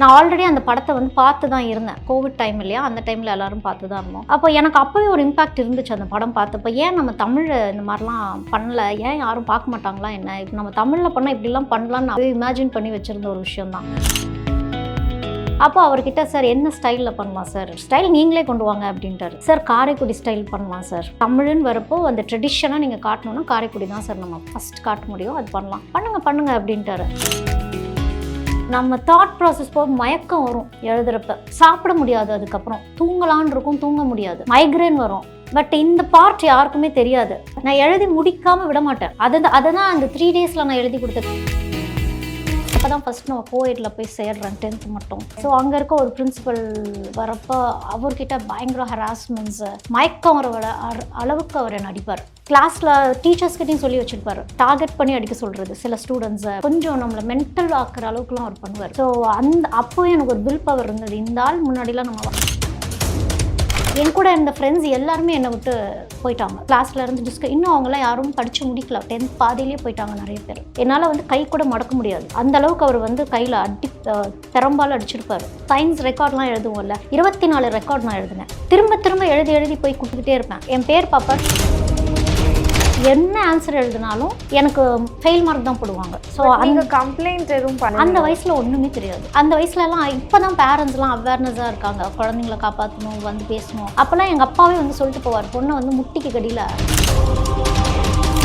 நான் ஆல்ரெடி அந்த படத்தை வந்து பார்த்து தான் இருந்தேன். கோவிட் டைம் இல்லையா? அந்த டைமில் எல்லாரும் பார்த்து தான் இருந்தோம். அப்போ எனக்கு அப்போவே ஒரு இம்பாக்ட் இருந்துச்சு அந்த படம் பார்த்தப்போ. ஏன் நம்ம தமிழ் இந்த மாதிரிலாம் பண்ணல? ஏன் யாரும் பார்க்க மாட்டாங்களா என்ன? இப்போ நம்ம தமிழில் பண்ணால் இப்படிலாம் பண்ணலாம்னு அப்படியே இமேஜின் பண்ணி வச்சுருந்த ஒரு விஷயம் தான். அப்போ அவர்கிட்ட சார் என்ன ஸ்டைலில் பண்ணலாம் சார்? ஸ்டைல் நீங்களே கொண்டு வாங்க அப்படின்ட்டாரு. சார் காரைக்குடி ஸ்டைல் பண்ணலாம் சார். தமிழ்னு வரப்போ அந்த ட்ரெடிஷனாக நீங்கள் காட்டணும்னா காரைக்குடி தான் சார் நம்ம ஃபஸ்ட் காட்ட முடியும். அது பண்ணலாம். பண்ணுங்கள் பண்ணுங்கள் அப்படின்ட்டாரு. நம்ம தாட் ப்ராசஸ் போக மயக்கம் வரும் எழுதுறப்ப. சாப்பிட முடியாது அதுக்கப்புறம். தூங்கலான் இருக்கும் தூங்க முடியாது. மைக்ரேன் வரும். பட் இந்த பார்ட் யாருக்குமே தெரியாது. நான் எழுதி முடிக்காம விட மாட்டேன். அதை அதை தான் அந்த த்ரீ டேஸில் நான் எழுதி கொடுத்தேன் அப்போ தான் ஃபஸ்ட் நான் கோஎட்டில் போய் சேர்றேன் டென்த்து மட்டும். ஸோ அங்கே இருக்க ஒரு பிரின்சிபல் வரப்போ அவர்கிட்ட பயங்கர ஹராஸ்மெண்ட்ஸு மயக்கம் வர வர அளவுக்கு அவர் என்னை அடிப்பார். கிளாஸில் டீச்சர்ஸ்கிட்டையும் சொல்லி வச்சிருப்பாரு. டார்கெட் பண்ணி அடிக்க சொல்கிறது சில ஸ்டூடெண்ட்ஸை கொஞ்சம் நம்மளை மென்டல் ஆக்குற அளவுக்குலாம் அவர் பண்ணுவார். ஸோ அந்த அப்போவே எனக்கு ஒரு வில் பவர் இருந்தது. இந்த ஆள் முன்னாடிலாம் நம்ம என் கூட இருந்த ஃப்ரெண்ட்ஸ் எல்லாருமே என்னை விட்டு போயிட்டாங்க. கிளாஸ்ல இருந்து டிஸ்க இன்னும் அவங்களாம் யாரும் படிச்சு முடிக்கல. டென்த் பாதியிலேயே போயிட்டாங்க நிறைய பேர். என்னால் வந்து கை கூட மடக்க முடியாது. அந்த அளவுக்கு அவர் வந்து கையில் அடி அஹ், அடிச்சிருப்பார். அடிச்சிருப்பாரு சயின்ஸ் ரெக்கார்ட்லாம் எழுதுவோம்ல. இருபத்தி நாலு ரெக்கார்ட் நான் எழுதினேன். திரும்ப திரும்ப எழுதி எழுதி போய் கொடுத்துக்கிட்டே இருப்பேன். என் பேர் பாப்பா என்ன ஆன்சர் எழுதினாலும் எனக்கு ஃபெயில் மார்க் தான் போடுவாங்க. ஸோ அந்த கம்ப்ளைண்ட் எதுவும் பண்ண அந்த வயசுல ஒண்ணுமே தெரியாது. அந்த வயசுல எல்லாம் இப்பதான் பேரண்ட்ஸ்லாம் அவேர்னஸா இருக்காங்க. குழந்தைங்கள காப்பாற்றணும் வந்து பேசணும். அப்பெல்லாம் எங்க அப்பாவே வந்து சொல்லிட்டு போவார். பொண்ணை வந்து முட்டிக்கு கடியில.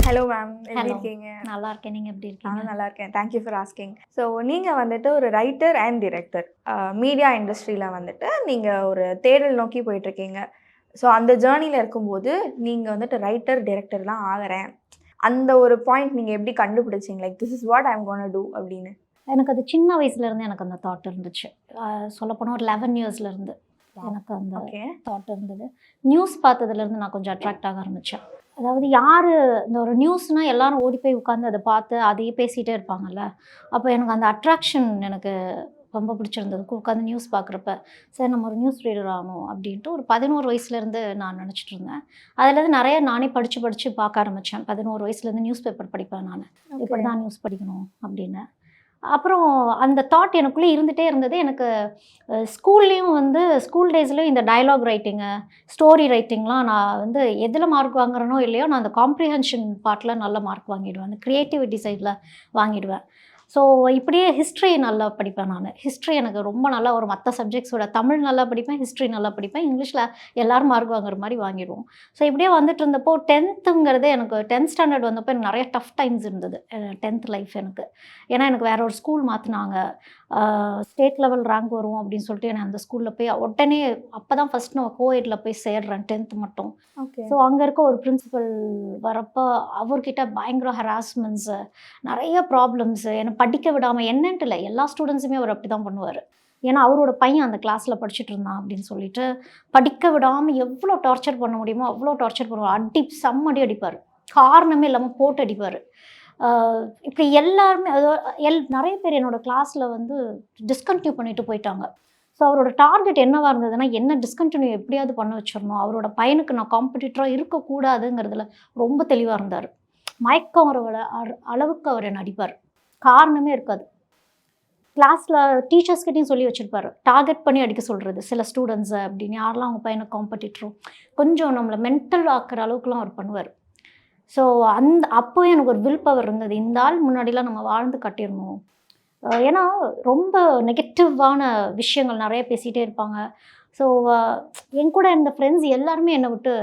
ஹலோ மேம் எப்படி. இருக்கீங்க? நல்லா இருக்கேன். நீங்க எப்படி இருக்கீங்க? நல்லா இருக்கேன். தேங்க்யூ ஃபார் ஆஸ்கிங் ஸோ நீங்கள் வந்துட்டு ஒரு ரைட்டர் அண்ட் டிரெக்டர் மீடியா இண்டஸ்ட்ரியில் வந்துட்டு நீங்கள் ஒரு தேடல் நோக்கி போயிட்டுருக்கீங்க ஸோ அந்த ஜேர்னியில் இருக்கும்போது நீங்கள் வந்துட்டு ரைட்டர் டிரெக்டர்லாம் ஆகிறேன். அந்த ஒரு பாயிண்ட் நீங்கள் எப்படி கண்டுபிடிச்சீங்க? Like this is what I'm gonna do அப்படின்னு. எனக்கு அது சின்ன வயசுல இருந்து எனக்கு அந்த தாட் இருந்துச்சு. சொல்லப்போனால் ஒரு லெவன் இயர்ஸ்ல இருந்து எனக்கு அந்த தாட் இருந்தது. நியூஸ் பார்த்ததுலேருந்து நான் கொஞ்சம் அட்ராக்ட் ஆக ஆரம்பித்தேன் அதாவது யார் இந்த ஒரு நியூஸ்னால் எல்லாரும் ஓடி போய் உட்காந்து அதை பார்த்து அதையே பேசிகிட்டே இருப்பாங்கல்ல. அப்போ எனக்கு அந்த அட்ராக்ஷன் எனக்கு ரொம்ப பிடிச்சிருந்தது. உட்காந்து நியூஸ் பார்க்குறப்ப சரி நம்ம ஒரு நியூஸ் ரீடர் ஆகணும் அப்படின்ட்டு ஒரு பதினோரு வயசுலேருந்து நான் நினச்சிட்டு இருந்தேன். அதுலேருந்து நிறைய நானே படித்து படித்து பார்க்க ஆரம்பித்தேன் பதினோரு வயசுலேருந்து நியூஸ் பேப்பர் படிப்பேன் நான். இப்படி தான் நியூஸ் படிக்கணும் அப்படின்னு. அப்புறம் அந்த தாட் எனக்குள்ளே இருந்துகிட்டே இருந்தது. எனக்கு ஸ்கூல்லேயும் வந்து ஸ்கூல் டேஸ்லேயும் இந்த டயலாக் ரைட்டிங்கு ஸ்டோரி ரைட்டிங்லாம் நான் வந்து எதில் மார்க் வாங்குறேனோ இல்லையோ நான் அந்த காம்ப்ரிஹென்ஷன் பார்ட்டில் நல்ல மார்க் வாங்கிடுவேன். அந்த க்ரியேட்டிவிட்டி சைடில் வாங்கிடுவேன். ஸோ இப்படியே ஹிஸ்ட்ரி நல்லா படிப்பேன் நான். ஹிஸ்ட்ரி எனக்கு ரொம்ப நல்லா ஒரு மற்ற சப்ஜெக்ட்ஸோட தமிழ் நல்லா படிப்பேன் ஹிஸ்ட்ரி நல்லா படிப்பேன் இங்கிலீஷில் எல்லோரும் மார்க் வாங்குற மாதிரி வாங்கிடுவோம். ஸோ இப்படியே வந்துட்டு இருந்தப்போ டென்த்துங்கிறதே எனக்கு டென்த் ஸ்டாண்டர்ட் வந்தப்போ எனக்கு நிறைய டஃப் டைம்ஸ் இருந்தது. டென்த் லைஃப் எனக்கு. ஏன்னா எனக்கு வேற ஒரு ஸ்கூல் மாற்றினாங்க ஸ்டேட் லெவல் ரேங்க் வரும் அப்படின்னு சொல்லிட்டு என்னை அந்த ஸ்கூலில் போய் உடனே அப்போ தான் ஃபஸ்ட் நான் கோஎட்டில் போய் சேர்றேன் டென்த்து மட்டும். ஸோ அங்கே இருக்க ஒரு பிரின்சிபல் வரப்போ அவர்கிட்ட பயங்கர ஹராஸ்மெண்ட்ஸு நிறைய ப்ராப்ளம்ஸு என்னை படிக்க விடாமல் என்னன்ட்டு இல்லை எல்லா ஸ்டூடெண்ட்ஸுமே அவர் அப்படி தான் பண்ணுவார். ஏன்னா அவரோட பையன் அந்த கிளாஸில் படிச்சுட்டு இருந்தான் அப்படின்னு சொல்லிட்டு படிக்க விடாமல் எவ்வளோ டார்ச்சர் பண்ண முடியுமோ அவ்வளோ டார்ச்சர் பண்ணுவார். அடி செம்மடி அடிப்பார். காரணமே இல்லாமல் போட்டு அடிப்பார். இப்படி எல்லாருமே அது எல் நிறைய பேர் என்னோட கிளாஸில் வந்து டிஸ்கண்டினியூ பண்ணிட்டு போயிட்டாங்க. ஸோ அவரோட டார்கெட் என்னவாக இருந்ததுன்னா என்ன டிஸ்கண்டினியூ எப்படியாவது பண்ண வச்சிடணும். அவரோட பையனுக்கு நான் காம்படிட்டராக இருக்கக்கூடாதுங்கிறதுல ரொம்ப தெளிவாக இருந்தார். மயக்கம் வர அளவுக்கு அவர் என்னை அடிப்பார். காரணமே இருக்காது. கிளாஸில் டீச்சர்ஸ்கிட்டையும் சொல்லி வச்சுருப்பாரு. டார்கெட் பண்ணி அடிக்க சொல்கிறது சில ஸ்டூடெண்ட்ஸை அப்படின்னு. யாரெல்லாம் அவங்க பையனை காம்படிட்டரும் கொஞ்சம் நம்மளை மென்டல் ஆக்கிற அளவுக்குலாம் அவர் பண்ணுவார். ஸோ அந்த அப்போவே எனக்கு ஒரு வில் பவர் இருந்தது. இந்த ஆள் முன்னாடிலாம் நம்ம வாழ்ந்து கட்டிடணும் ஏன்னா ரொம்ப நெகட்டிவான விஷயங்கள் நிறைய பேசிகிட்டே இருப்பாங்க. ஸோ என் கூட இருந்த ஃப்ரெண்ட்ஸ் எல்லாருமே என்னை விட்டு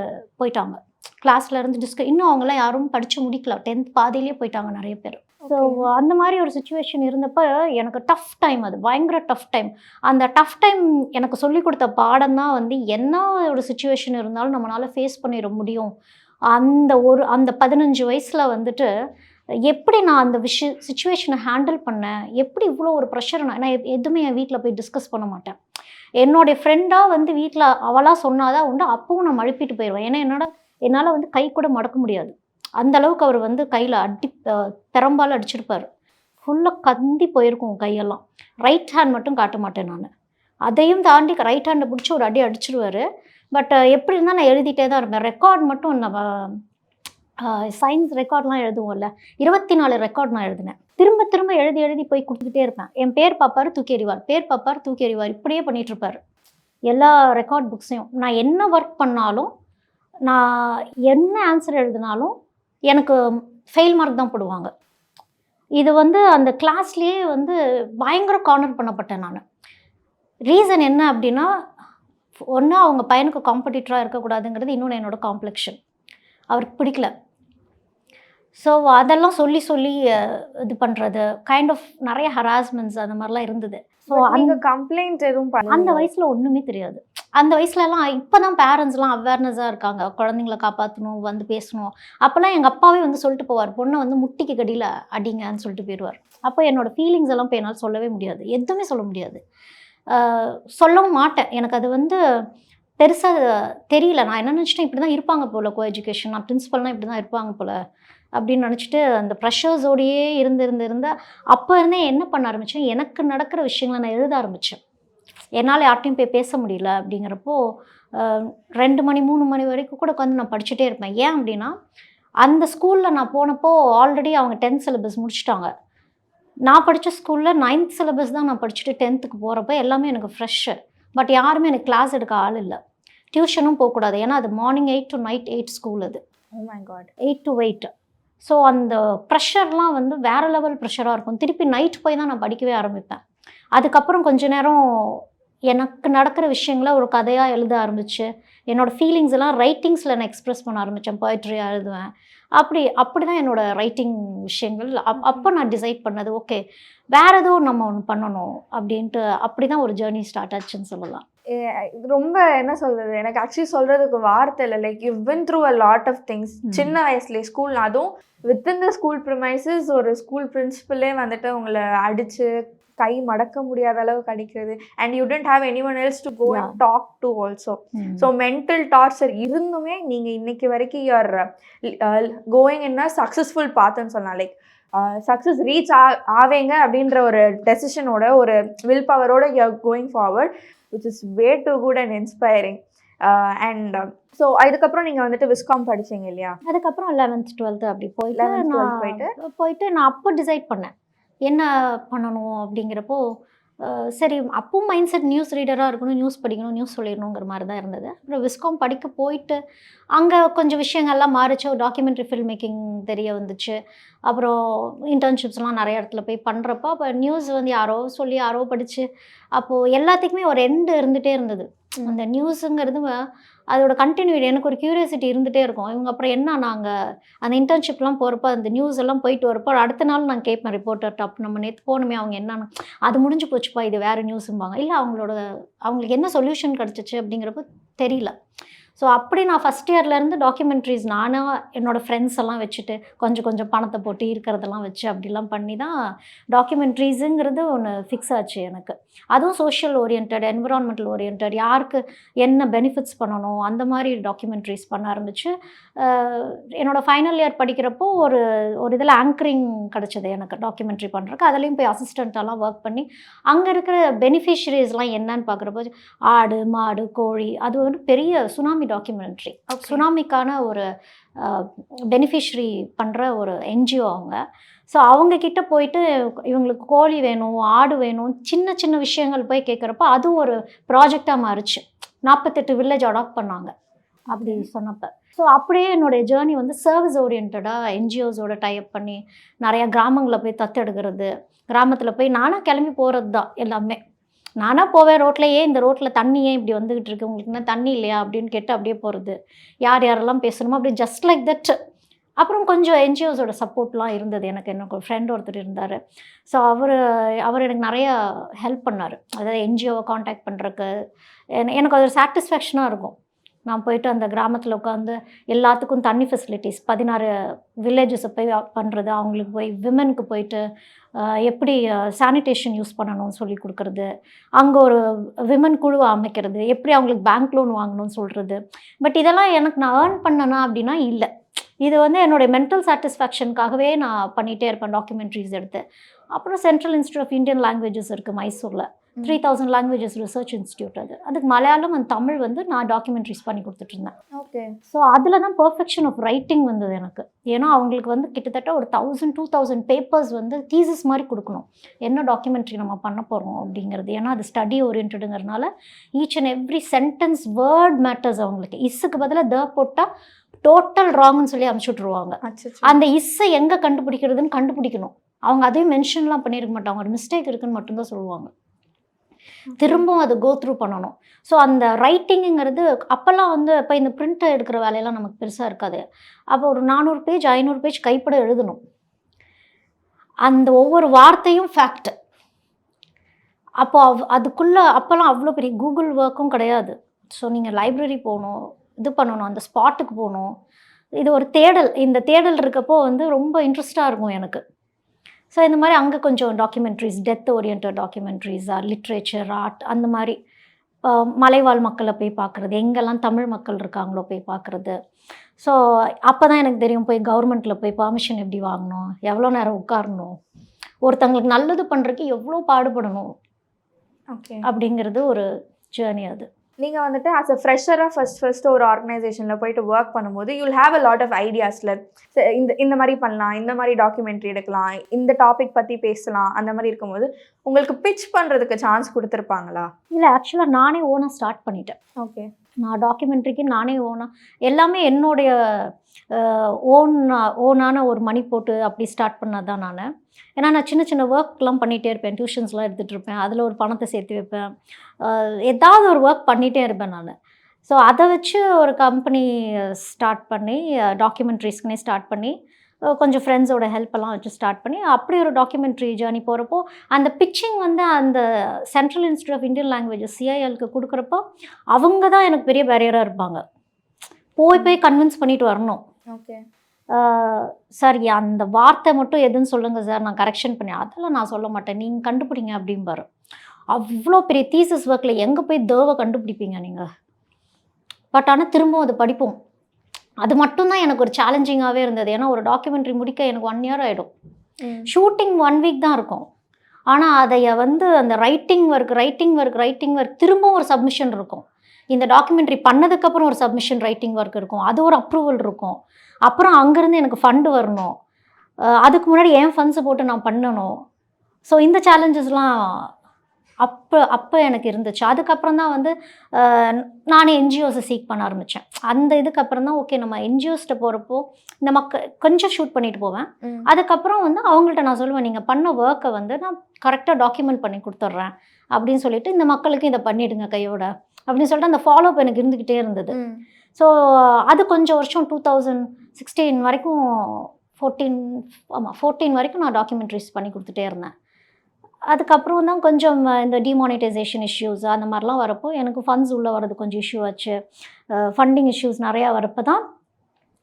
போயிட்டாங்க. கிளாஸ்ல இருந்து டிஸ்க இன்னும் அவங்களாம் யாரும் படித்து முடிக்கல. டென்த் பாதியிலே போயிட்டாங்க நிறைய பேர். ஸோ அந்த மாதிரி ஒரு சுச்சுவேஷன் இருந்தப்போ எனக்கு டஃப் டைம் அது. பயங்கர டஃப் டைம் அந்த டஃப் டைம் எனக்கு சொல்லி கொடுத்த பாடம் தான் வந்து என்ன ஒரு சுச்சுவேஷன் இருந்தாலும் நம்மளால் ஃபேஸ் பண்ணிட முடியும். அந்த ஒரு அந்த பதினஞ்சு வயசில் வந்துட்டு எப்படி நான் அந்த விஷய சுச்சுவேஷனை ஹேண்டில் பண்ணேன்? எப்படி இவ்வளோ ஒரு ப்ரெஷர் நான் நான் எதுவுமே என் வீட்டில் போய் டிஸ்கஸ் பண்ண மாட்டேன். என்னுடைய ஃப்ரெண்டாக வந்து வீட்டில் அவளாக சொன்னாதான் உண்டு அப்பவும் நான் மழுப்பிட்டு போயிடுவேன் ஏன்னா என்னோட என்னால் வந்து கை கூட மடக்க முடியாது. அந்த அளவுக்கு அவர் வந்து கையில் அடி அஹ் அடிச்சிருப்பார். ஃபுல்லாக கந்தி போயிருக்கும் கையெல்லாம். ரைட் ஹேண்ட் மட்டும் காட்ட மாட்டேன் நான். அதையும் தாண்டி ரைட் ஹேண்டை பிடிச்சி ஒரு அடி அடிச்சிருவாரு. பட் uh, எப்படி இருந்தால் நான் எழுதிட்டே தான் இருப்பேன் ரெக்கார்ட் மட்டும் நம்ம சயின்ஸ் ரெக்கார்ட்லாம் எழுதுவோம்ல. இருபத்தி நாலு ரெக்கார்ட் நான் எழுதினேன். திரும்ப திரும்ப எழுதி எழுதி போய் கொடுத்துக்கிட்டே இருப்பேன். என் பேர் பாப்பார் தூக்கி எறிவார் பேர் பாப்பார் தூக்கி எறிவார் இப்படியே பண்ணிட்டு இருப்பார். எல்லா ரெக்கார்ட் புக்ஸையும் நான் என்ன ஒர்க் பண்ணாலும் நான் என்ன ஆன்சர் எழுதினாலும் எனக்கு ஃபெயில் மார்க் தான் போடுவாங்க. இது வந்து அந்த கிளாஸ்லேயே வந்து பயங்கர கார்னர் பண்ணப்பட்டேன் நான். ரீசன் என்ன அப்படின்னா ஒன்று அவங்க பையனுக்கு காம்படிட்டராக இருக்கக்கூடாதுங்கிறது இன்னொன்று என்னோட காம்ப்ளெக்ஷன் அவருக்கு பிடிக்கல. ஸோ அதெல்லாம் சொல்லி சொல்லி இது பண்ணுறது கைண்ட் ஆஃப் நிறைய ஹராஸ்மெண்ட்ஸ் அந்த மாதிரிலாம் இருந்தது. ஸோ அந்த கம்ப்ளைண்ட் எதுவும் அந்த வயசில் ஒன்றுமே தெரியாது. அந்த வயசுலலாம் இப்போ தான் பேரண்ட்ஸ்லாம் அவேர்னஸாக இருக்காங்க. குழந்தைங்கள காப்பாற்றணும் வந்து பேசணும். அப்போல்லாம் எங்கள் அப்பாவே வந்து சொல்லிட்டு போவார் பொண்ணை வந்து முட்டிக்கு கடியில் அடிங்கன்னு சொல்லிட்டு போயிடுவார். அப்போ என்னோட ஃபீலிங்ஸ் எல்லாம் இப்போ என்னால் சொல்லவே முடியாது. எதுவுமே சொல்ல முடியாது. சொல்லவும் மாட்டேன். எனக்கு அது வந்து பெருசாக தெரியல. நான் என்ன நினச்சிட்டேன்? இப்படி தான் இருப்பாங்க போல் கோ எஜுகேஷன் நான் பிரின்ஸிபல்னால் இப்படி தான் இருப்பாங்க போல் அப்படின்னு நினச்சிட்டு அந்த ப்ரெஷர்ஸோடையே இருந்து இருந்து இருந்து அப்போ இருந்தே என்ன பண்ண ஆரம்பித்தேன் எனக்கு நடக்கிற விஷயங்களை நான் எழுத ஆரம்பித்தேன் என்னால் யார்ட்டையும் போய் பேச முடியல அப்படிங்கிறப்போ ரெண்டு மணி மூணு மணி வரைக்கும் கூட உட்காந்து நான் படிச்சுட்டே இருப்பேன். ஏன் அப்படின்னா அந்த ஸ்கூலில் நான் போனப்போ ஆல்ரெடி அவங்க டென்த் சிலபஸ் முடிச்சிட்டாங்க. நான் படித்த ஸ்கூலில் நைன்த் சிலபஸ் தான் நான் படிச்சுட்டு டென்த்துக்கு போகிறப்ப எல்லாமே எனக்கு ஃப்ரெஷ்ஷு பட் யாருமே எனக்கு கிளாஸ் எடுக்க ஆள் இல்லை. டியூஷனும் போகக்கூடாது ஏன்னா அது morning eight to night eight school அது. Got eight to eight so அந்த ப்ரெஷர்லாம் வந்து வேறு லெவல் ப்ரெஷராக இருக்கும். திருப்பி நைட் போய் தான் நான் படிக்கவே ஆரம்பிப்பேன். அதுக்கப்புறம் கொஞ்ச நேரம் எனக்கு நடக்கிற விஷயங்களை ஒரு கதையாக எழுத ஆரம்பிச்சு என்னோடய ஃபீலிங்ஸ் எல்லாம் ரைட்டிங்ஸில் நான் எக்ஸ்ப்ரெஸ் பண்ண ஆரம்பித்தேன் போய்ட்ரியாக எழுதுவேன். அப்படி அப்படி தான் என்னோடய ரைட்டிங் விஷயங்கள். அப் அப்போ நான் டிசைட் பண்ணது ஓகே வேறு ஏதோ நம்ம ஒன்று பண்ணணும் அப்படின்ட்டு அப்படி தான் ஒரு ஜேர்னி ஸ்டார்ட் ஆச்சுன்னு சொல்லலாம். இது ரொம்ப என்ன சொல்றது? எனக்கு ஆக்சுவலி சொல்றதுக்கு வார்த்தை இல்லை. Like you been through a lot of things. சின்ன வயசுலேயே ஸ்கூல் அதுவும் வித்தின் த ஸ்கூல் ப்ரிமைசஸ் ஒரு ஸ்கூல் பிரின்சிபலே வந்துட்டு உங்களை அடிச்சு கை மடக்க முடியாத அளவுக்கு அடிக்கிறது. And you didn't have anyone else to go. And talk to also so mental torture இருந்துமே நீங்கள் இன்னைக்கு வரைக்கும் யூஆர் கோயிங் என்ன சக்ஸஸ்ஃபுல் பாத்துன்னு சொல்லலாம். லைக் சக்ஸஸ் ரீச் ஆ ஆவேங்க அப்படின்ற ஒரு டெசிஷனோட ஒரு will பவரோட you are going forward which is way to good and inspiring and so அதுக்கப்புறம் நீங்கள் வந்துட்டு விஸ்காம் படிச்சீங்க இல்லையா? அதுக்கப்புறம் லெவன்த் டுவெல்த்து அப்படி போயிட்டு 11th, 12th நான் போயிட்டு? போயிட்டு நான் அப்போ டிசைட் பண்ணேன். என்ன பண்ணணும் அப்படிங்கிறப்போ சரி அப்பவும் மைண்ட் செட் நியூஸ் ரீடராக இருக்கணும் நியூஸ் படிக்கணும் நியூஸ் சொல்லிடணுங்கிற மாதிரி தான் இருந்தது. அப்புறம் விஸ்காம் படிக்க போயிட்டு அங்கே கொஞ்சம் விஷயங்கள்லாம் மாறிச்சு. டாக்குமெண்ட்ரி ஃபில்ம் மேக்கிங் தெரிய வந்துச்சு. அப்புறம் இன்டர்ன்ஷிப்ஸ்லாம் நிறைய இடத்துல போய் பண்ணுறப்போ அப்போ நியூஸ் வந்து யாரோ சொல்லி யாரோ படித்து அப்போது எல்லாத்துக்குமே ஒரு எண்டு இருந்துகிட்டே இருந்தது. அந்த நியூஸுங்கிறது அதோட கண்டினியூட்டி எனக்கு ஒரு கியூரியாசிட்டி இருந்துகிட்டே இருக்கும். இவங்க அப்புறம் என்ன நாங்கள் அந்த இன்டர்ன்ஷிப்லாம் போகிறப்ப அந்த நியூஸ் எல்லாம் போயிட்டு வரப்போ அடுத்த நாள் நான் கேட்பேன் ரிப்போர்ட்டர் அப்போ நம்ம நேற்று போகணுமே அவங்க என்னன்னு. அது முடிஞ்சு போச்சுப்பா இது வேறு நியூஸும்பாங்க இல்லை அவங்களோட அவங்களுக்கு என்ன சொல்யூஷன் கிடச்சிச்சு அப்படிங்கிறப்ப தெரியல. ஸோ அப்படி நான் ஃபஸ்ட் இயர்லேருந்து டாக்குமெண்ட்ரிஸ் நானாக என்னோடய ஃப்ரெண்ட்ஸ் எல்லாம் வச்சுட்டு கொஞ்சம் கொஞ்சம் பணத்தை போட்டு இருக்கிறதெல்லாம் வச்சு அப்படிலாம் பண்ணி தான் டாக்குமெண்ட்ரிஸுங்கிறது ஒன்று ஃபிக்ஸ் ஆச்சு எனக்கு. அதுவும் சோஷியல் ஓரியன்ட் என்விரான்மெண்டல் ஓரியன்ட் யாருக்கு என்ன பெனிஃபிட்ஸ் பண்ணணும் அந்த மாதிரி டாக்குமெண்ட்ரிஸ் பண்ண ஆரம்பிச்சு என்னோடய ஃபைனல் இயர் படிக்கிறப்போ ஒரு ஒரு இதில் ஆங்கரிங் கிடச்சிது எனக்கு டாக்குமெண்ட்ரி பண்ணுறக்கு அதுலேயும் போய் அசிஸ்டண்ட்டெல்லாம் ஒர்க் பண்ணி அங்கே இருக்கிற பெனிஃபிஷரிஸ்லாம் என்னன்னு பார்க்குறப்போ ஆடு மாடு கோழி அது ஒரு பெரிய சுனாமி டாக்குமெண்ட்ரி சுனாமிக்கான ஒரு பெனிஃபிஷரி பண்ணுற ஒரு என்ஜிஓ அவங்க ஸோ அவங்க. கிட்ட போயிட்டு இவங்களுக்கு கோழி வேணும் ஆடு வேணும் சின்ன சின்ன விஷயங்கள் போய் கேட்குறப்ப அது ஒரு ப்ராஜெக்டாக மாறுச்சு. நாற்பத்தெட்டு வில்லேஜ் அடாப்ட் பண்ணாங்க. அப்படி சொன்னப்ப. ஸோ அப்படியே என்னுடைய ஜேர்னி வந்து சர்வீஸ் ஓரியன்டாக என்ஜிஓஸோட டைப் பண்ணி நிறையா கிராமங்களில் போய் தத்தெடுக்கிறது. கிராமத்தில் போய் நானாக கிளம்பி போகிறது தான் எல்லாமே. நானாக போவேன் ரோட்லையே இந்த ரோட்டில் தண்ணி ஏன் இப்படி வந்துகிட்டு இருக்கு? உங்களுக்கு என்ன தண்ணி இல்லையா? அப்படின்னு கேட்டு அப்படியே போகிறது யார் யாரெல்லாம் பேசணுமோ அப்படி ஜஸ்ட் லைக் தட் அப்புறம் கொஞ்சம் என்ஜிஓஸோட சப்போர்ட்லாம் இருந்தது எனக்கு. எனக்கு ஒரு ஃப்ரெண்ட் ஒருத்தர் இருந்தார். ஸோ அவர் அவர் எனக்கு நிறைய ஹெல்ப் பண்ணார். அதாவது என்ஜிஓவை காண்டாக்ட் பண்ணுறக்கு எனக்கு அது ஒரு சாட்டிஸ்ஃபேக்ஷனாக இருக்கும். நான் போயிட்டு அந்த கிராமத்தில் உட்காந்து எல்லாத்துக்கும் தண்ணி ஃபெசிலிட்டிஸ் பதினாறு வில்லேஜஸை போய் பண்ணுறது அவங்களுக்கு போய் விமனுக்கு போயிட்டு எப்படி சானிடேஷன் யூஸ் பண்ணணும்னு சொல்லி கொடுக்குறது. அங்கே ஒரு விமன் குழுவை அமைக்கிறது எப்படி அவங்களுக்கு பேங்க் லோன் வாங்கணும்னு சொல்கிறது பட் இதெல்லாம் எனக்கு நான் ஏர்ன் பண்ணனா அப்படின்னா இல்லை. இது வந்து என்னுடைய மென்டல் சாட்டிஸ்ஃபேக்ஷனுக்காகவே நான் பண்ணிகிட்டே இருப்பேன் டாக்குமெண்ட்ரிஸ் எடுத்து. அப்புறம் central institute of Indian languages இருக்குது மைசூரில். Three thousand languages research institute அது. அதுக்கு மலையாளம் அண்ட் தமிழ் வந்து நான் டாக்குமெண்ட்ரிஸ் பண்ணி கொடுத்துட்டு இருந்தேன் ஓகே. ஸோ அதில் தான் பர்ஃபெக்ஷன் ஆஃப் ரைட்டிங் வந்தது எனக்கு. ஏன்னா அவங்களுக்கு வந்து கிட்டத்தட்ட ஒரு தௌசண்ட் டூ தௌசண்ட் பேப்பர்ஸ் வந்து தீசஸ் மாதிரி கொடுக்கணும். என்ன டாக்குமெண்ட்ரி நம்ம பண்ண போகிறோம் அப்படிங்கிறது. ஏன்னா அது study ஓரியன்டுங்கிறதுனால each and every sentence word matters அவங்களுக்கு. இஸ்ஸுக்கு பதிலாக த போட்டால் டோட்டல் ராங்னு சொல்லி அமுச்சு விட்ருவாங்க. அந்த இஸ்ஸை எங்கே கண்டுபிடிக்கிறதுன்னு கண்டுபிடிக்கணும். அவங்க அதையும் மென்ஷன்லாம் பண்ணியிருக்க மாட்டாங்க. ஒரு மிஸ்டேக் இருக்குன்னு மட்டும்தான் சொல்லுவாங்க. திரும்பவும் அதை கோ த்ரூ பண்ணணும். ஸோ அந்த ரைட்டிங்குங்கிறது அப்போல்லாம் வந்து இப்போ இந்த பிரிண்ட்டை எடுக்கிற வேலையெல்லாம் நமக்கு பெருசாக இருக்காது. அப்போ ஒரு நானூறு பேஜ் ஐநூறு பேஜ் கைப்பட எழுதணும். அந்த ஒவ்வொரு வார்த்தையும் ஃபேக்ட் அப்போ அவ் அதுக்குள்ளே அப்போல்லாம் அவ்வளோ பெரிய கூகுள் ஒர்க்கும் கிடையாது. ஸோ நீங்கள் லைப்ரரி போகணும் இது பண்ணணும் அந்த ஸ்பாட்டுக்கு போகணும். இது ஒரு தேடல். இந்த தேடல் இருக்கப்போ வந்து ரொம்ப இன்ட்ரெஸ்டாக இருக்கும் எனக்கு. ஸோ இந்த மாதிரி அங்கே கொஞ்சம் documentaries death orient documentaries literature art அந்த மாதிரி அஹ், மலைவாழ் மக்களை போய் பார்க்குறது எங்கெல்லாம் தமிழ் மக்கள் இருக்காங்களோ போய் பார்க்குறது. ஸோ அப்போ தான் எனக்கு தெரியும் போய் கவர்மெண்ட்டில் போய் பர்மிஷன் எப்படி வாங்கணும் எவ்வளோ நேரம் உட்காரணும் ஒருத்தங்களுக்கு நல்லது பண்ணுறதுக்கு எவ்வளோ பாடுபடணும் ஓகே அப்படிங்கிறது ஒரு ஜேர்னி அது. நீங்க வந்துட்டு ஆஸ் அ ஃப்ரெஷராக ஃபர்ஸ்ட் ஃபர்ஸ்ட் ஒரு ஆர்கனைசேஷனில் போயிட்டு ஒர்க் பண்ணும்போது you'll have a lot of ஐடியாஸில் இந்த இந்த மாதிரி பண்ணலாம் இந்த மாதிரி டாக்குமெண்ட்ரி எடுக்கலாம் இந்த டாபிக் பற்றி பேசலாம் அந்த மாதிரி இருக்கும்போது உங்களுக்கு பிச் பண்ணுறதுக்கு சான்ஸ் கொடுத்துருப்பாங்களா? இல்லை ஆக்சுவலாக நானே ஓனாக ஸ்டார்ட் பண்ணிட்டேன். ஓகே நான் டாக்குமெண்ட்ரிக்கு நானே ஓனாக எல்லாமே என்னுடைய ஓன் ஓனான ஒரு மணி போட்டு அப்படி ஸ்டார்ட் பண்ணது தான் நான். ஏன்னா நான் சின்ன சின்ன ஒர்க்லாம் பண்ணிகிட்டே இருப்பேன் டியூஷன்ஸ்லாம் எடுத்துகிட்டு இருப்பேன் அதில் ஒரு பணத்தை சேர்த்து வைப்பேன். ஏதாவது ஒரு ஒர்க் பண்ணிகிட்டே இருப்பேன் நான். ஸோ அதை வச்சு ஒரு கம்பெனி ஸ்டார்ட் பண்ணி டாக்குமெண்ட்ரிஸ்க்குனே ஸ்டார்ட் பண்ணி கொஞ்சம் ஃப்ரெண்ட்ஸோட ஹெல்ப் எல்லாம் வச்சு ஸ்டார்ட் பண்ணி அப்படி ஒரு டாக்குமெண்ட்ரி ஜேர்னி போகிறப்போ அந்த பிச்சிங் வந்து அந்த central institute of Indian languages சிஐஎல்க்கு கொடுக்குறப்போ அவங்க தான் எனக்கு பெரிய பேரியராக இருப்பாங்க. போய் போய் கன்வின்ஸ் பண்ணிட்டு வரணும். ஓகே சார் அந்த வார்த்தை மட்டும் எதுன்னு சொல்லுங்கள் சார் நான் கரெக்ஷன் பண்ணி அதெல்லாம் நான் சொல்ல மாட்டேன் நீங்கள் கண்டுபிடிங்க அப்படிம்பாரு. அவ்வளோ பெரிய தீசஸ் ஒர்க்கில் எங்கே போய் தேவை கண்டுபிடிப்பீங்க நீங்கள் பட் ஆனால் திரும்பவும் அது படிப்போம். அது மட்டும்தான் எனக்கு ஒரு சேலஞ்சிங்காகவே இருந்தது. ஏன்னா ஒரு டாக்குமெண்ட்ரி முடிக்க எனக்கு ஒன் இயர் ஆகிடும் ஷூட்டிங் ஒன் வீக் தான் இருக்கும். ஆனால் அதைய வந்து அந்த writing work writing work writing work திரும்பவும் ஒரு சப்மிஷன் இருக்கும். இந்த டாக்குமெண்ட்ரி பண்ணதுக்கப்புறம் ஒரு சப்மிஷன் ரைட்டிங் ஒர்க் இருக்கும். அது ஒரு அப்ரூவல் இருக்கும். அப்புறம் அங்கேருந்து எனக்கு ஃபண்டு வரணும். அதுக்கு முன்னாடி என் ஃபண்ட்ஸை போட்டு நான் பண்ணணும். ஸோ இந்த சேலஞ்சஸ்லாம் அப்போ அப்போ எனக்கு இருந்துச்சு. அதுக்கப்புறம் தான் வந்து நானே என்ஜிஓஸை சீக் பண்ண ஆரம்பித்தேன் அந்த இதுக்கப்புறம் தான் ஓகே நம்ம என்ஜிஓஸ்கிட்ட போகிறப்போ இந்த மக்க கொஞ்சம் ஷூட் பண்ணிட்டு போவேன். அதுக்கப்புறம் வந்து அவங்கள்ட்ட நான் சொல்லுவேன் நீங்கள் பண்ண ஒர்க்கை வந்து நான் கரெக்டாக டாக்குமெண்ட் பண்ணி கொடுத்துட்றேன். அப்படின்னு சொல்லிட்டு இந்த மக்களுக்கு இதை பண்ணிடுங்க கையோட. அப்படின்னு சொல்லிட்டு அந்த ஃபாலோ அப் எனக்கு இருந்துக்கிட்டே இருந்தது. ஸோ அது கொஞ்சம் வருஷம் டூ தௌசண்ட் சிக்ஸ்டீன் வரைக்கும் ஃபோர்டீன் ஆமாம் ஃபோர்டீன் வரைக்கும் நான் டாக்குமெண்ட்ரிஸ் பண்ணி கொடுத்துட்டே இருந்தேன். அதுக்கப்புறம் தான் கொஞ்சம் இந்த டிமானிட்டைசேஷன் இஷ்யூஸ் அந்த மாதிரிலாம் வரப்போ எனக்கு ஃபண்ட்ஸ் உள்ளே வரது கொஞ்சம் இஷ்யூ ஆச்சு. ஃபண்டிங் இஷ்யூஸ் நிறையா வரப்போ தான்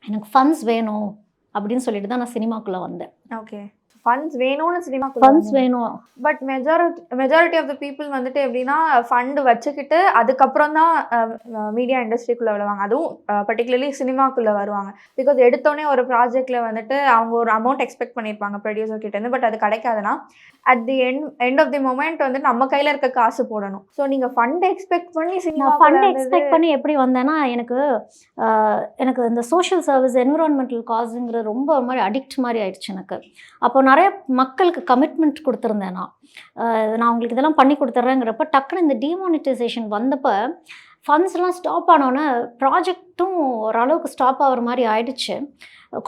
எனக்கு ஃபண்ட்ஸ் வேணும் அப்படின்னு சொல்லிட்டு தான் நான் சினிமாக்குள்ளே வந்தேன். ஓகே ஃபண்ட்ஸ் வேணும்னு சினிமா ஃபண்ட்ஸ் வேணும். But majority majority of the people வந்துட்டு எப்படின்னா ஃபண்டு வச்சுக்கிட்டு அதுக்கப்புறம் தான் மீடியா இண்டஸ்ட்ரிக்குள்ளே வருவாங்க. அதுவும் பர்டிகுலர்லி சினிமாக்குள்ளே வருவாங்க. பிகாஸ் எடுத்தோடனே ஒரு ப்ராஜெக்டில் வந்துட்டு அவங்க ஒரு அமௌண்ட் எக்ஸ்பெக்ட் பண்ணியிருப்பாங்க ப்ரொடியூசர் கிட்டேருந்து பட் அது கிடைக்காதுன்னா at the end end of the moment வந்து நம்ம கையில் இருக்க காசு போடணும். ஸோ நீங்கள் ஃபண்ட் எக்ஸ்பெக்ட் பண்ணி நான் ஃபண்ட் சினிமா எக்ஸ்பெக்ட் பண்ணி எப்படி வந்தேன்னா எனக்கு எனக்கு இந்த சோஷியல் சர்வீஸ் என்விரான்மெண்டல் காஸுங்கிற ரொம்ப ஒரு மாதிரி அடிக்ட் மாதிரி ஆயிடுச்சு எனக்கு. அப்போ நிறைய மக்களுக்கு கமிட்மெண்ட் கொடுத்துருந்தேன் நான். நான் உங்களுக்கு இதெல்லாம் பண்ணி கொடுத்துட்றேங்கிறப்ப டக்குன்னு இந்த டிமானிட்டைசேஷன் வந்தப்போ ஃபண்ட்ஸ்லாம் ஸ்டாப் ஆனோன்னே ப்ராஜெக்ட்டும் ஓரளவுக்கு ஸ்டாப் ஆகிற மாதிரி ஆயிடுச்சு.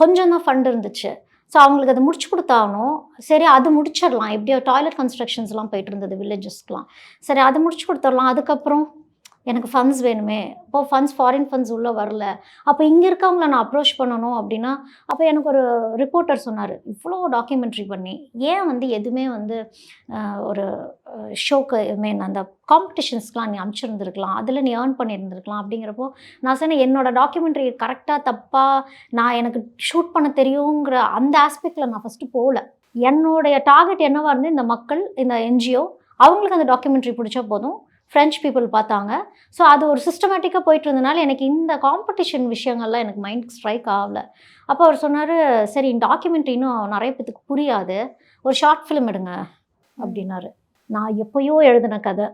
கொஞ்சம் தான் ஃபண்ட் இருந்துச்சு. ஸோ அவங்களுக்கு அதை முடிச்சு கொடுத்தாகணும். சரி அது முடிச்சிடலாம். எப்படியோ டாய்லெட் கன்ஸ்ட்ரக்ஷன்ஸ்லாம் போயிட்டு இருந்தது வில்லேஜஸ்க்குலாம் சரி அது முடிச்சு கொடுத்துடலாம். அதுக்கப்புறம் எனக்கு ஃபண்ட்ஸ் வேணுமே. இப்போ ஃபண்ட்ஸ் ஃபாரின் ஃபண்ட்ஸ் உள்ளே வரல. அப்போ இங்கே இருக்கவங்கள நான் அப்ரோச் பண்ணணும் அப்படின்னா அப்போ எனக்கு ஒரு ரிப்போர்ட்டர் சொன்னார் இவ்வளோ டாக்குமெண்ட்ரி பண்ணி ஏன் வந்து எதுவுமே வந்து ஒரு ஷோக்கு மீன் அந்த காம்படிஷன்ஸ்க்கெலாம் நீ அனுப்பிச்சிருந்துருக்கலாம். அதில் நீ ஏர்ன் பண்ணியிருந்துருக்கலாம் அப்படிங்கிறப்போ நான் சொன்னேன் என்னோட டாக்குமெண்ட்ரி கரெக்டாக தப்பாக நான் எனக்கு ஷூட் பண்ண தெரியுங்கிற அந்த ஆஸ்பெக்டில் நான் ஃபஸ்ட்டு போகல. என்னுடைய டார்கெட் என்னவாக இருந்து இந்த மக்கள் இந்த என்ஜிஓ அவங்களுக்கு அந்த டாக்குமெண்ட்ரி பிடிச்சா போதும். ஃப்ரெஞ்ச் பீப்புள் பார்த்தாங்க. ஸோ அது ஒரு சிஸ்டமேட்டிக்காக போயிட்டு இருந்தனால எனக்கு இந்த காம்படிஷன் விஷயங்கள்லாம் எனக்கு மைண்ட் ஸ்ட்ரைக் ஆகல. அப்போ அவர் சொன்னார் சரி டாக்குமெண்ட்ரி இன்னும் நிறைய பேத்துக்கு புரியாது. ஒரு ஷார்ட் ஃபிலிம் எடுங்க அப்படின்னாரு. நான் எப்போயோ எழுதின கதை.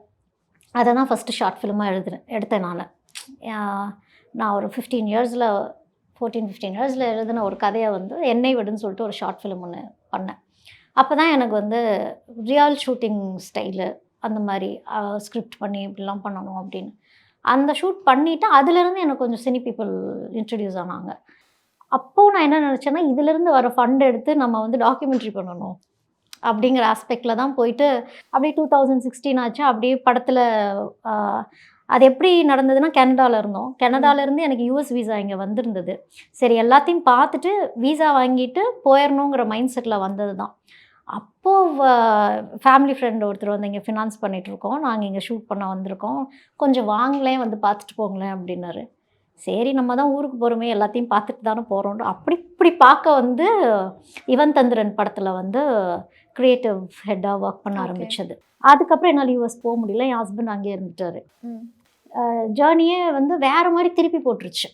அதை தான் ஃபஸ்ட்டு ஷார்ட் ஃபிலிமாக எழுதுனேன் எடுத்தேன் நான். நான் ஒரு ஃபிஃப்டீன் இயர்ஸில் ஃபோர்டீன் ஃபிஃப்டீன் இயர்ஸில் எழுதின ஒரு கதையை வந்து என்னை விடுன்னு சொல்லிட்டு ஒரு ஷார்ட் ஃபிலிம் ஒன்று பண்ணேன். அப்போ தான் எனக்கு வந்து ரியல் ஷூட்டிங் ஸ்டைலு அந்த மாதிரி ஸ்கிரிப்ட் பண்ணி இப்படிலாம் பண்ணணும் அப்படின்னு. அந்த ஷூட் பண்ணிவிட்டு அதுலேருந்து எனக்கு கொஞ்சம் சினி பீப்புள் இன்ட்ரடியூஸ் ஆனாங்க. அப்போது நான் என்ன நினச்சேன்னா இதுலேருந்து வர ஃபண்ட் எடுத்து நம்ம வந்து டாக்குமெண்ட்ரி பண்ணணும் அப்படிங்கிற ஆஸ்பெக்டில் தான் போயிட்டு அப்படியே டூ தௌசண்ட் சிக்ஸ்டீன் ஆச்சு. அப்படியே படத்தில் அது எப்படி நடந்ததுன்னா கனடாவில் இருந்தோம். கனடாலேருந்து எனக்கு யூஎஸ் வீசா இங்கே வந்திருந்தது. சரி எல்லாத்தையும் பார்த்துட்டு வீசா வாங்கிட்டு போயிடணுங்கிற மைண்ட் செட்டில் வந்தது தான் அப்போது ஃபேமிலி ஃப்ரெண்ட் ஒருத்தர் வந்து இங்கே ஃபினான்ஸ் பண்ணிகிட்ருக்கோம் நாங்கள் இங்கே ஷூட் பண்ண வந்திருக்கோம். கொஞ்சம் வாங்கலேன் வந்து பார்த்துட்டு போங்களேன் அப்படின்னாரு. சரி நம்ம தான் ஊருக்கு போகிறோமே எல்லாத்தையும் பார்த்துட்டு தானே போகிறோம் அப்படி இப்படி பார்க்க வந்து இவன் தந்திரன் படத்தில் வந்து க்ரியேட்டிவ் ஹெட்டாக ஒர்க் பண்ண. ஆரம்பிச்சது. அதுக்கப்புறம் என்னால் யூஎஸ் போக முடியல. என் ஹஸ்பண்ட் அங்கேயே இருந்துட்டாரு. ஜேர்னியே வந்து வேறு மாதிரி திருப்பி போட்டுருச்சு.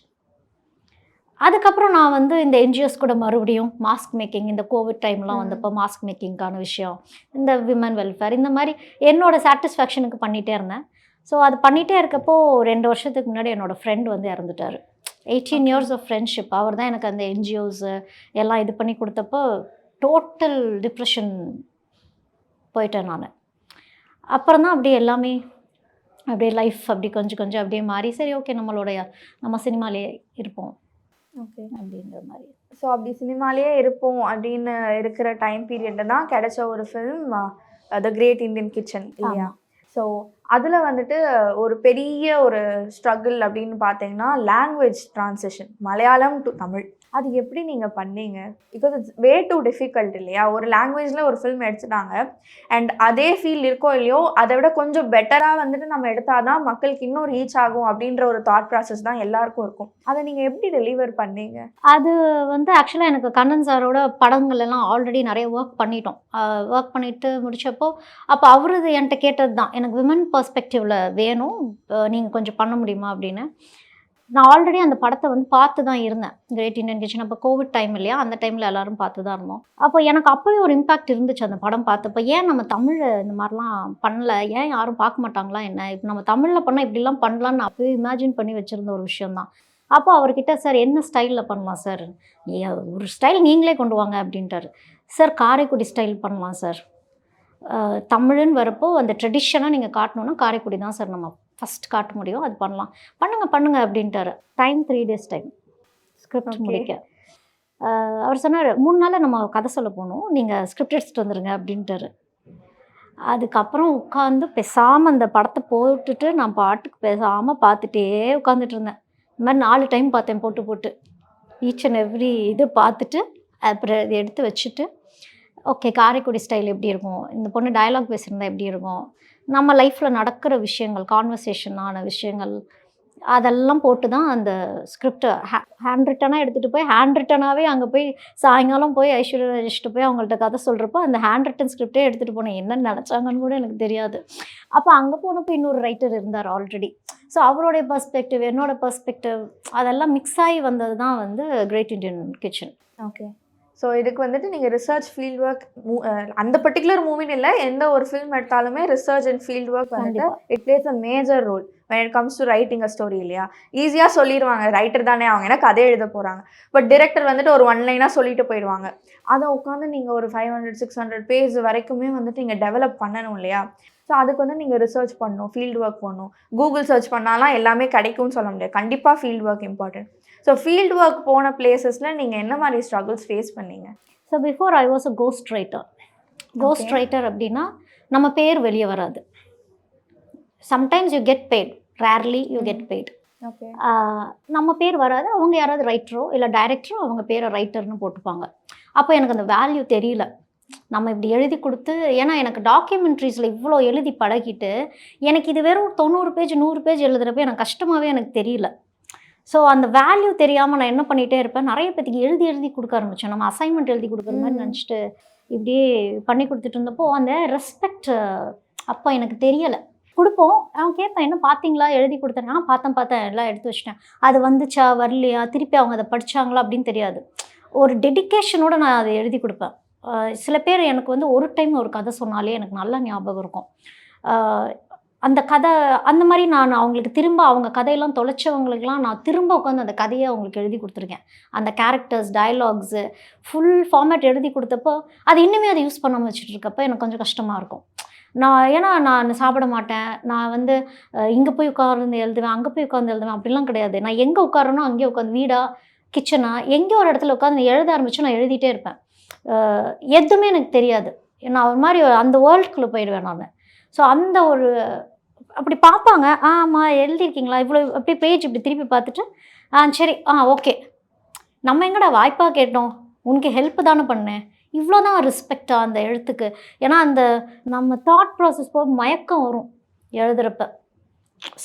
அதுக்கப்புறம் நான் வந்து இந்த என்ஜிஓஸ் கூட மறுபடியும் மாஸ்க் மேக்கிங் இந்த கோவிட் டைம்லாம். வந்தப்போ மாஸ்க் மேக்கிங்க்கான விஷயம் இந்த விமன் வெல்ஃபேர் இந்த மாதிரி என்னோட சாட்டிஸ்ஃபேக்ஷனுக்கு பண்ணிகிட்டே இருந்தேன். ஸோ அது பண்ணிகிட்டே இருக்கப்போ ரெண்டு வருஷத்துக்கு முன்னாடி என்னோடய ஃப்ரெண்ட் வந்து இறந்துட்டார். எயிட்டீன் இயர்ஸ் ஆஃப் ஃப்ரெண்ட்ஷிப் அவர் தான் எனக்கு அந்த என்ஜிஓஸு எல்லாம் இது பண்ணி கொடுத்தப்போ டோட்டல் டிப்ரெஷன் போயிட்டேன் நான். அப்புறம் தான் அப்படியே எல்லாமே அப்படியே லைஃப் அப்படி கொஞ்சம் கொஞ்சம் அப்படியே மாறி சரி ஓகே நம்மளுடைய நம்ம சினிமாலே இருப்போம். ஓகே. அப்படிங்கிற மாதிரி. ஸோ அப்படி சினிமாலேயே இருப்போம் அப்படின்னு இருக்கிற டைம் பீரியடில் தான் கிடைச்ச ஒரு film the great Indian kitchen இல்லையா? ஸோ அதில் வந்துட்டு ஒரு பெரிய ஒரு ஸ்ட்ரகிள் அப்படின்னு பார்த்தீங்கன்னா language transition Malayalam to Tamil. அது எப்படி நீங்கள் பண்ணீங்க? Because it's way too difficult இல்லையா? ஒரு லாங்குவேஜில் ஒரு ஃபில்ம் எடுத்துட்டாங்க. அண்ட் அதே ஃபீல் இருக்கோ இல்லையோ அதை விட கொஞ்சம் பெட்டராக வந்துட்டு நம்ம எடுத்தால் தான் மக்களுக்கு இன்னும் ரீச் ஆகும் அப்படின்ற ஒரு தாட் ப்ராசஸ் தான் எல்லாருக்கும் இருக்கும். அதை நீங்கள் எப்படி டெலிவர் பண்ணீங்க? அது வந்து ஆக்சுவலாக எனக்கு கண்ணன் சாரோட படங்கள் எல்லாம் ஆல்ரெடி நிறைய ஒர்க் பண்ணிட்டோம். ஒர்க் பண்ணிட்டு முடிச்சப்போ அப்போ அவரது என்கிட்ட கேட்டது தான் எனக்கு விமன் பர்ஸ்பெக்டிவில் வேணும். நீங்கள் கொஞ்சம் பண்ண முடியுமா அப்படின்னு. நான் ஆல்ரெடி அந்த படத்தை வந்து பார்த்து தான் இருந்தேன் கிரேட் இண்டியன் கிச்சன் அப்போ கோவிட் டைம் இல்லையா? அந்த டைமில் எல்லாரும் பார்த்து தான் இருந்தோம். அப்போ எனக்கு அப்போவே ஒரு இம்பாக்ட் இருந்துச்சு அந்த படம் பார்த்தப்போ. ஏன் நம்ம தமிழை இந்த மாதிரிலாம் பண்ணல? ஏன் யாரும் பார்க்க மாட்டாங்களா என்ன? இப்போ நம்ம தமிழில் பண்ணால் இப்படிலாம் பண்ணலான்னு நான் அப்போவே இமேஜின் பண்ணி வச்சுருந்த ஒரு விஷயம்தான். அப்போ அவர்கிட்ட சார் என்ன ஸ்டைலில் பண்ணலாம் சார்? ஒரு ஸ்டைல் நீங்களே கொண்டு வாங்க அப்படின்ட்டார். சார் காரைக்குடி ஸ்டைல் பண்ணலாம் சார். தமிழுன்னு வரப்போ அந்த ட்ரெடிஷனாக நீங்கள் காட்டணுன்னா காரைக்குடி தான் சார் நம்ம ஃபஸ்ட் காட்ட முடியும் அது பண்ணலாம். பண்ணுங்க பண்ணுங்க அப்படின்ட்டாரு. Time three days time script. முடிக்க. அவர் சொன்னார் மூணு நாளில் நம்ம கதை சொல்ல போகணும். நீங்கள் ஸ்கிரிப்ட் எடுத்துகிட்டு வந்துருங்க அப்படின்ட்டாரு. அதுக்கப்புறம் உட்காந்து பேசாமல் அந்த படத்தை போட்டுட்டு நான் பாட்டுக்கு பேசாமல் பார்த்துட்டே உட்காந்துட்டு இருந்தேன். இந்த மாதிரி நாலு டைம் பார்த்தேன் போட்டு போட்டு. ஈச் அண்ட் எவ்ரி இது பார்த்துட்டு அப்புறம் இதை எடுத்து வச்சுட்டு ஓகே காரைக்குடி ஸ்டைல் எப்படி இருக்கும்? இந்த பொண்ணு டயலாக் பேசியிருந்தா எப்படி இருக்கும்? நம்ம லைஃப்பில் நடக்கிற விஷயங்கள் கான்வர்சேஷனான விஷயங்கள் அதெல்லாம் போட்டு தான் அந்த ஸ்கிரிப்டை ஹேண்ட் ரிட்டனாக எடுத்துகிட்டு போய் ஹேண்ட் ரிட்டனாகவே அங்கே போய் சாயங்காலம் போய் ஐஸ்வர்யா ராஜேஷ்ட்டு போய் அவங்கள்ட்ட கதை சொல்கிறப்போ அந்த ஹேண்ட் ரிட்டன் ஸ்கிரிப்டே எடுத்துகிட்டு போனேன். என்ன நினச்சாங்கன்னு கூட எனக்கு தெரியாது. அப்போ அங்கே போனப்போ இன்னொரு ரைட்டர் இருந்தார் ஆல்ரெடி ஸோ அவருடைய பர்ஸ்பெக்டிவ் என்னோட பர்ஸ்பெக்டிவ் அதெல்லாம் மிக்ஸ் ஆகி வந்தது தான் வந்து great Indian kitchen okay so இதுக்கு வந்துட்டு நீங்கள் ரிசர்ச் ஃபீல்ட் ஒர்க் அந்த பர்டிகுலர் மூவின்னு இல்லை எந்த ஒரு ஃபில்ம் எடுத்தாலுமே ரிசர்ச் அண்ட் ஃபீல்ட் ஒர்க் வந்துட்டு it plays a major role when it comes to writing a story இல்லையா? ஈஸியாக சொல்லிடுவாங்க ரைட்டர் தானே அவங்க ஏன்னா கதை எழுத போகிறாங்க பட் டிரெக்டர் வந்துட்டு ஒரு ஒன் லைனாக சொல்லிட்டு போயிடுவாங்க. அதை உட்காந்து நீங்கள் ஒரு five hundred six hundred page வரைக்குமே வந்துட்டு நீங்கள் டெவலப் பண்ணணும் இல்லையா? ஸோ அதுக்கு வந்து நீங்கள் ரிசர்ச் பண்ணணும் ஃபீல்டு ஒர்க் பண்ணணும். கூகுள் சர்ச் பண்ணாலாம் எல்லாமே கிடைக்கும்னு சொல்ல முடியாது. கண்டிப்பாக field work important so field work போன பிளேசஸில் நீங்கள் என்ன மாதிரி ஸ்ட்ரகிள்ஸ் ஃபேஸ் பண்ணீங்க? So before I was a ghost writer ghost. Writer அப்படின்னா நம்ம பேர் வெளியே வராது. Sometimes you get paid rarely you. Get paid okay நம்ம பேர் வராது. அவங்க யாராவது ரைட்டரோ இல்லை டைரக்டரோ அவங்க பேரை ரைட்டர்னு போட்டுப்பாங்க. அப்போ எனக்கு அந்த வேல்யூ தெரியல. நம்ம இப்படி எழுதி கொடுத்து ஏன்னா எனக்கு டாக்குமெண்ட்ரிஸில் இவ்வளோ எழுதி பழகிட்டு எனக்கு இது வெறும் தொண்ணூறு பேஜ் நூறு பேஜ் எழுதுறப்ப எனக்கு கஷ்டமாகவே எனக்கு தெரியல. ஸோ அந்த வேல்யூ தெரியாமல் நான் என்ன பண்ணிகிட்டே இருப்பேன்? நிறைய பேத்துக்கு எழுதி எழுதி கொடுக்க ஆரம்பித்தேன் நம்ம அசைன்மெண்ட் எழுதி கொடுக்குற மாதிரி. நினச்சிட்டு இப்படியே பண்ணி கொடுத்துட்டு இருந்தப்போ அந்த ரெஸ்பெக்ட் அப்போ எனக்கு தெரியலை. கொடுப்போம். அவன் கேட்பேன் என்ன பார்த்தீங்களா? எழுதி கொடுத்தேன். பார்த்தேன் பார்த்தேன். எல்லாம் எடுத்து வச்சிட்டேன். அது வந்துச்சா? வரலையா? திருப்பி அவங்க அதை படிச்சாங்களா? அப்படின்னு தெரியாது. ஒரு டெடிகேஷனோட நான் அதை எழுதி கொடுப்பேன். சில பேர் எனக்கு வந்து ஒரு டைம் ஒரு கதை சொன்னாலே எனக்கு நல்ல ஞாபகம் இருக்கும். அந்த கதை அந்த மாதிரி நான் அவங்களுக்கு திரும்ப அவங்க கதையெல்லாம் தொலைச்சவங்களுக்குலாம் நான் திரும்ப உட்காந்து அந்த கதையை அவங்களுக்கு எழுதி கொடுத்துருக்கேன். அந்த கேரக்டர்ஸ் டயலாக்ஸு ஃபுல் ஃபார்மேட் எழுதி கொடுத்தப்போ அது இன்னுமே அதை யூஸ் பண்ணாமல் வச்சுட்டு இருக்கப்போ எனக்கு கொஞ்சம் கஷ்டமாக இருக்கும். நான் ஏன்னா நான் சாப்பிட மாட்டேன். நான் வந்து இங்கே போய் உட்கார்ந்து எழுதுவேன் அங்கே போய் உட்காந்து எழுதுவேன் அப்படிலாம் கிடையாது. நான் எங்கே உட்காரனோ அங்கேயே உட்காந்து வீடா கிச்சனா எங்கே ஒரு இடத்துல உட்காந்து எழுத ஆரம்பிச்சு நான் எழுதிட்டே இருப்பேன். எதுவுமே எனக்கு தெரியாது. நான் ஒரு மாதிரி அந்த வேர்ல்டுக்குள்ளே போயிடுவேன் நான். ஸோ அந்த ஒரு அப்படி பார்ப்பாங்க. ஆ ஆமாம் எழுதியிருக்கீங்களா? இவ்வளோ அப்படியே பேஜ் இப்படி திருப்பி பார்த்துட்டு ஆ சரி. ஆ ஓகே நம்ம எங்கடா வாய்ப்பாக கேட்டோம்? உனக்கு ஹெல்ப் தானே பண்ணேன். இவ்வளோ தான் ரெஸ்பெக்டா அந்த எழுத்துக்கு. ஏன்னா அந்த நம்ம தாட் ப்ராசஸ் போக மயக்கம் வரும் எழுதுறப்ப.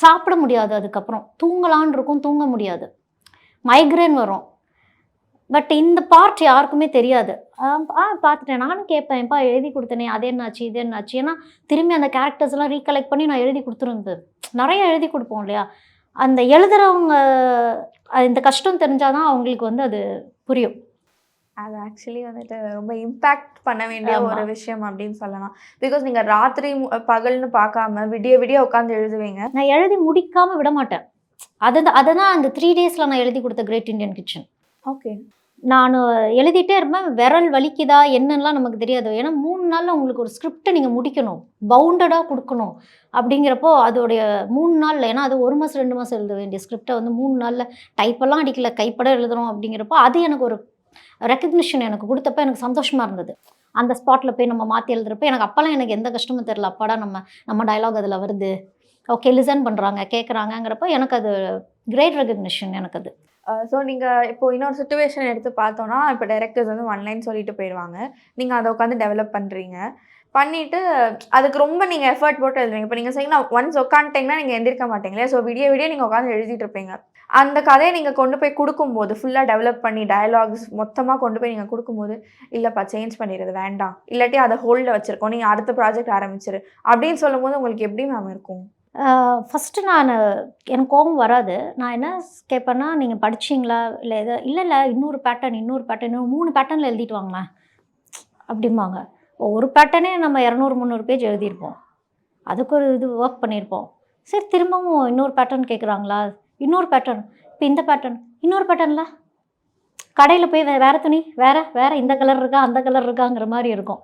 சாப்பிட முடியாது அதுக்கப்புறம். தூங்கலான் இருக்கும் தூங்க முடியாது. மைக்ரேன் வரும். பட் இந்த பார்ட் யாருக்குமே தெரியாது. ஆ பார்த்துட்டேன். நானும் கேட்பேன் எப்பா எழுதி கொடுத்தனே அது என்னாச்சு இது என்னாச்சு? ஏன்னா திரும்பி அந்த கேரக்டர்ஸ் எல்லாம் ரீகலெக்ட் பண்ணி நான் எழுதி கொடுத்துருந்தது. நிறைய எழுதி கொடுப்போம் இல்லையா? அந்த எழுதுறவங்க அஹ், இந்த கஷ்டம் தெரிஞ்சாதான் அவங்களுக்கு வந்து அது புரியும். அது ஆக்சுவலி வந்துட்டு ரொம்ப இம்பேக்ட் பண்ண வேண்டிய. ஒரு விஷயம் அப்படின்னு சொல்லலாம். பிகாஸ் நீங்க ராத்திரி பகல்னு பார்க்காம விடிய விடிய உட்காந்து எழுதுவீங்க. நான் எழுதி முடிக்காம விட மாட்டேன். அதை அதை தான் அந்த த்ரீ டேஸில் நான் எழுதி கொடுத்த கிரேட் இந்தியன் கிச்சன் ஓகே நான் எழுதிட்டே இருப்பேன். விரல் வலிக்குதா என்னன்னெலாம் நமக்கு தெரியாது. ஏன்னா மூணு நாளில் உங்களுக்கு ஒரு ஸ்கிரிப்டை நீங்கள் முடிக்கணும். பவுண்டடாக கொடுக்கணும். அப்படிங்கிறப்போ அதோடைய மூணு நாளில் ஏன்னா அது ஒரு மாதம் ரெண்டு மாதம் எழுத வேண்டிய ஸ்கிரிப்டை வந்து மூணு நாளில் டைப்பெல்லாம் அடிக்கல கைப்பட எழுதுறோம் அப்படிங்கிறப்போ அது எனக்கு ஒரு ரெக்கக்னிஷன் எனக்கு கொடுத்தப்ப எனக்கு சந்தோஷமாக இருந்தது. அந்த ஸ்பாட்டில் போய் நம்ம மாற்றி எழுதுறப்ப எனக்கு அப்போல்லாம் எனக்கு எந்த கஷ்டமும் தெரில அப்பாடா நம்ம நம்ம டயலாக் அதில் வருது. ஓகே லிசன் பண்ணுறாங்க கேட்குறாங்கங்கிறப்ப எனக்கு அது கிரேட் ரெக்கக்னிஷன் எனக்கு அது. ஸோ நீங்கள் இப்போ இன்னொரு சுச்சுவேஷன் எடுத்து பார்த்தோன்னா இப்போ டைரக்டர்ஸ் வந்து ஒன் லைன் சொல்லிட்டு போயிடுவாங்க நீங்கள் அதை உட்காந்து டெவலப் பண்ணுறீங்க பண்ணிட்டு அதுக்கு ரொம்ப நீங்கள் எஃபர்ட் போட்டு எழுதுவீங்க. இப்போ நீங்கள் செய்யணும் ஒன்ஸ் உட்காந்துட்டீங்கன்னா நீங்கள் எந்திரிக்க மாட்டீங்களே. ஸோ விடிய விடிய நீங்கள் உட்காந்து எழுதிட்டு இருப்பீங்க. அந்த கதையை நீங்கள் கொண்டு போய் கொடுக்கும்போது ஃபுல்லாக டெவலப் பண்ணி டயலாக்ஸ் மொத்தமாக கொண்டு போய் நீங்கள் கொடுக்கும்போது இல்லைப்பா சேஞ்ச் பண்ணிடுறது வேண்டாம். இல்லாட்டி அதை ஹோல்டில் வச்சுருக்கோம். நீங்கள் அடுத்த ப்ராஜெக்ட் ஆரம்பிச்சிரு. அப்படின்னு சொல்லும்போது உங்களுக்கு எப்படி மேம் இருக்கும்? ஃபஸ்ட்டு நான் எனக்கு கோபம் வராது. நான் என்ன கேட்பேன்னா நீங்கள் படிச்சீங்களா? இல்லை எதோ இல்லை இல்லை இன்னொரு பேட்டர்ன் இன்னொரு பேட்டர்ன் இன்னும் மூணு பேட்டர்னில் எழுதிட்டு வாங்களேன் அப்படிம்பாங்க. ஒரு பேட்டர்னே நம்ம இரநூறு முந்நூறு பேஜ் எழுதியிருப்போம். அதுக்கு ஒரு இது ஒர்க் பண்ணியிருப்போம். சரி திரும்பவும் இன்னொரு பேட்டர்ன் கேட்குறாங்களா இன்னொரு பேட்டர்ன் இப்போ இந்த பேட்டர்ன் இன்னொரு பேட்டர்னில் கடையில் போய் வே வேறு துணி வேறு வேறு இந்த கலர் இருக்கா அந்த கலர் இருக்காங்கிற மாதிரி இருக்கும்.